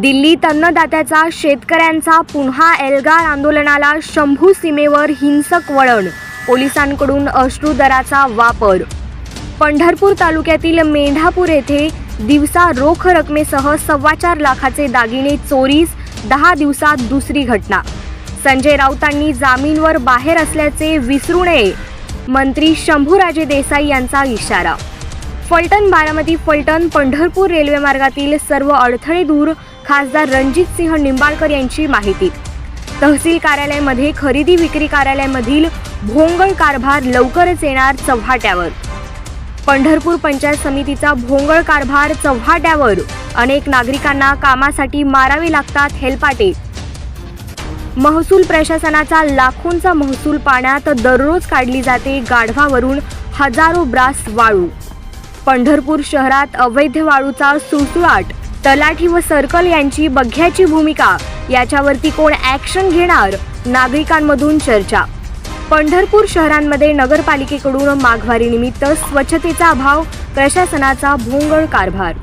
दिल्लीत अन्नदात्याचा शेतकऱ्यांचा पुन्हा एल्गार आंदोलनाला शंभू सीमेवर हिंसक वळण पोलिसांकडून अश्रुदराचा वापर. पंढरपूर तालुक्यातील मेंढापूर येथे दिवसा रोख रकमेसह सव्वा चार लाखाचे दागिने चोरीस दहा दिवसात दुसरी घटना. संजय राऊतांनी जामीनवर बाहेर असल्याचे विसरू नये मंत्री शंभूराजे देसाई यांचा इशारा. फलटण बारामती फलटण पंढरपूर रेल्वे मार्गातील सर्व अडथळे दूर खासदार रणजित सिंह निंबाळकर यांची माहिती. तहसील कार्यालयामध्ये खरेदी विक्री कार्यालयामधील भोंगळ कारभार लवकरच येणार चव्हाट्यावर. पंढरपूर पंचायत समितीचा भोंगळ कारभार चव्हाट्यावर. अनेक नागरिकांना कामासाठी मारावे लागतात हेलपाटे. महसूल प्रशासनाचा लाखोंचा महसूल पाण्यात दररोज काढली जाते गाढवावरून हजारो ब्रास वाळू. पंढरपूर शहरात अवैध वाळूचा सुळसुळाट. तलाठी व सर्कल यांची बघ्याची भूमिका. याच्यावरती कोण ॲक्शन घेणार? नागरिकांमधून चर्चा. पंढरपूर शहरांमध्ये नगरपालिकेकडून माघवारीनिमित्त स्वच्छतेचा अभाव प्रशासनाचा भोंगळ कारभार.